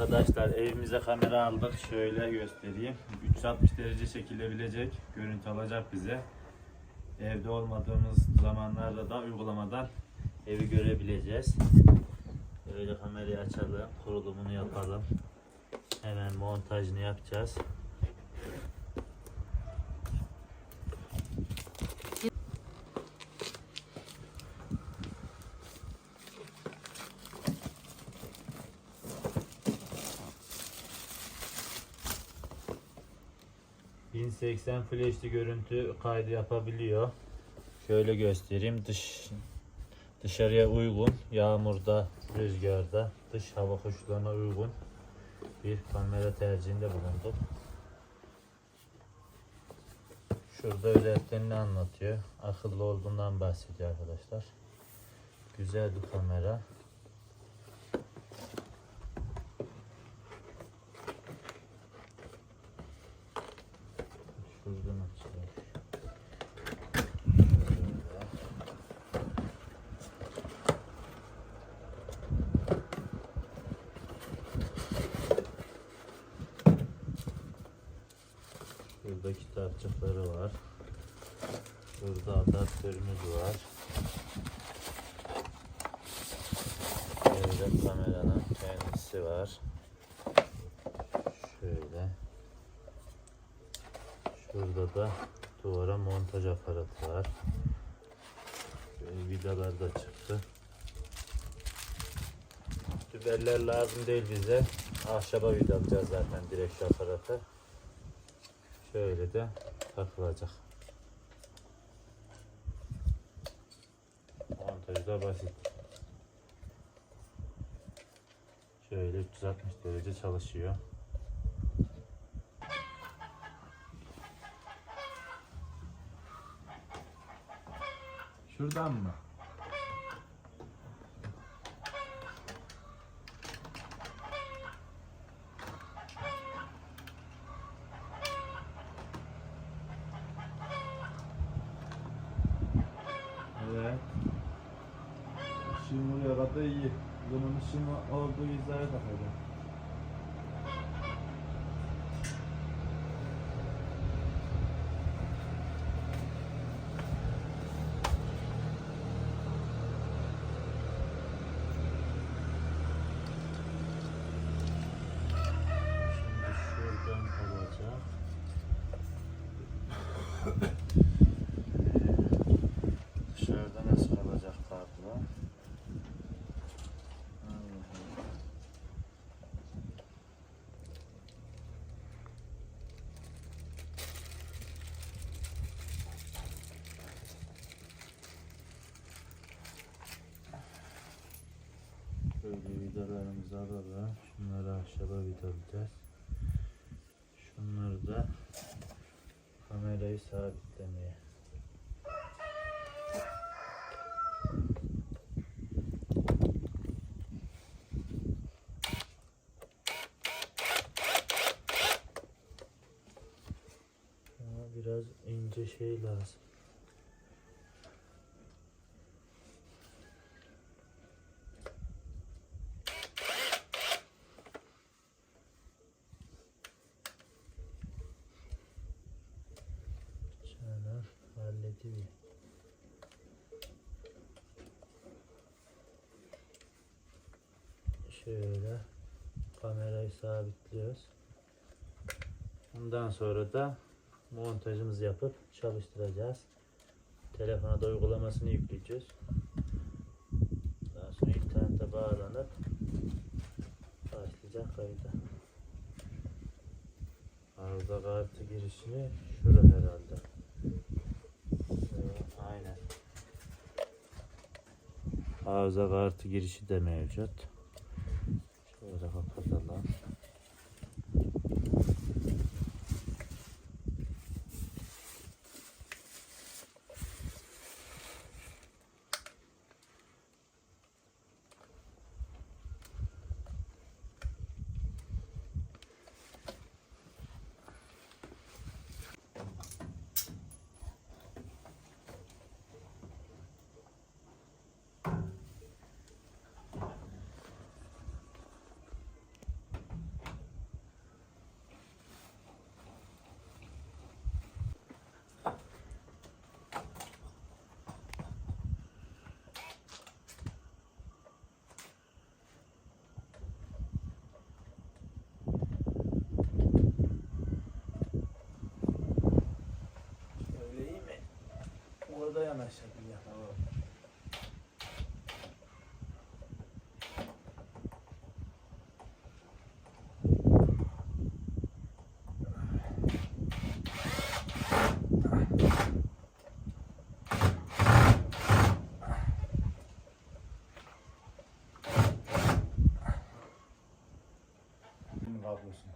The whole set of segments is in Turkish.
Arkadaşlar evimize kamera aldık. Şöyle göstereyim. 360 derece çekilebilecek görüntü alacak bize. Evde olmadığımız zamanlarda da uygulamadan evi görebileceğiz. Böyle kamerayı açalım, kurulumunu yapalım. Hemen montajını yapacağız. ...1080 flash'li görüntü kaydı yapabiliyor. Şöyle göstereyim. Dış dışarıya uygun, yağmurda, rüzgarda, dış hava koşullarına uygun bir kamera tercihinde bulunduk. Şurada özelliklerini anlatıyor. Akıllı olduğundan bahsediyor arkadaşlar. Güzel bir kamera. Şuradan açılıyor. Şöyle. Burada kitapçıkları var. Burada adaptörümüz var. Şöyle kameranın kendisi var. Şöyle. Şurada da duvara montaj aparatı var. Şöyle vidalar da çıktı. Tübeller lazım değil bize. Ahşaba vidalayacağız zaten direkt aparatı. Şöyle de takılacak. Montajı da basit. Şöyle 360 derece çalışıyor. Şuradan mı? Evet. Kadar iyi. Bunun ışığın olduğu hizaya takacağım. Şimdi Böyle vidalarımızı alalım. Şunları ahşaba vidalayacağız. Şunları da kamerayı sabitlemeye. Biraz ince şey lazım. Şöyle halledeyim. Şöyle kamerayı sabitliyoruz. Ondan sonra da montajımızı yapıp çalıştıracağız. Telefona da uygulamasını yükleyeceğiz. Daha sonra internete bağlanıp başlayacak kayıda. Arıza kartı girişini şura herhalde. Aynen. Arıza kartı girişi de mevcut. help us.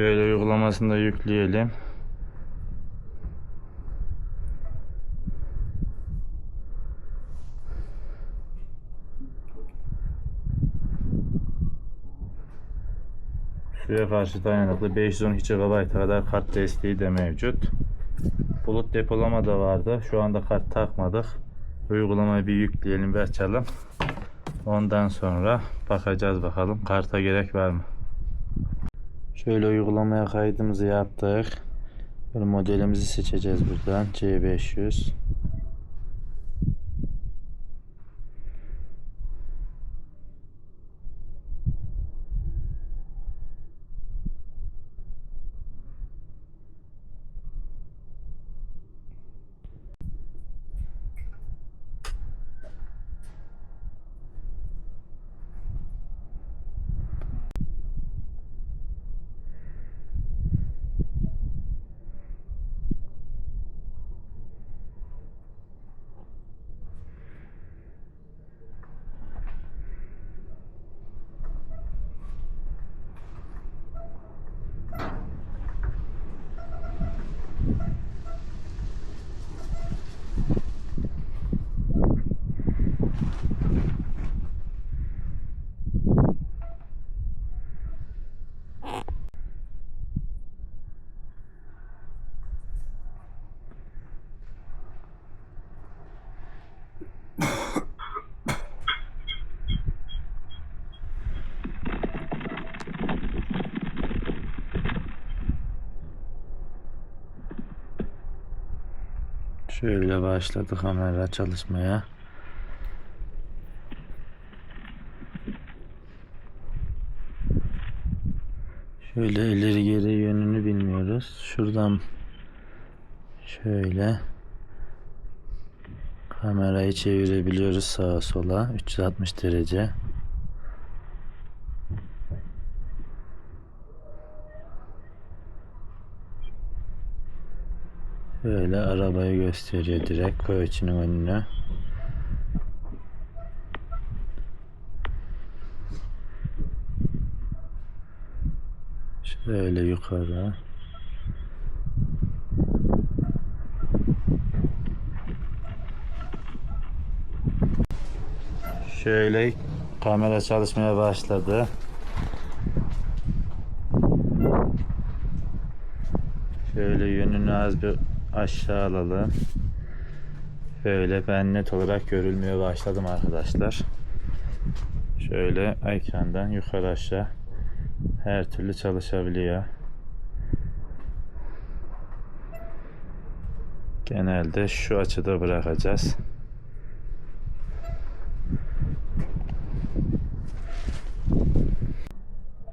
Şöyle uygulamasını da yükleyelim. Suya karşı dayanıklı 512 GB kadar kart desteği de mevcut. Bulut depolama da vardı. Şu anda kart takmadık. Uygulamayı bir yükleyelim ve açalım. Ondan sonra bakacağız bakalım karta gerek var mı? Şöyle uygulamaya kaydımızı yaptık. Böyle modelimizi seçeceğiz buradan. C500. Şöyle başladı kamera çalışmaya. Şöyle ileri geri yönünü bilmiyoruz. Şuradan şöyle kamerayı çevirebiliyoruz sağa sola 360 derece. Böyle arabayı gösteriyor direkt koyucunun önüne. Şöyle yukarı. Şöyle kamera çalışmaya başladı. Şöyle yönünü az bir aşağı alalım. Şöyle ben net olarak görülmeye başladım arkadaşlar. Şöyle ekrandan yukarı aşağı her türlü çalışabiliyor. Genelde şu açıda bırakacağız.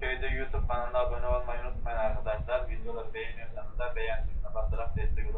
Köyde YouTube kanalına abone olmayı unutmayın arkadaşlar. Videoları beğeniyorsanız da beğen tuşuna basarak destek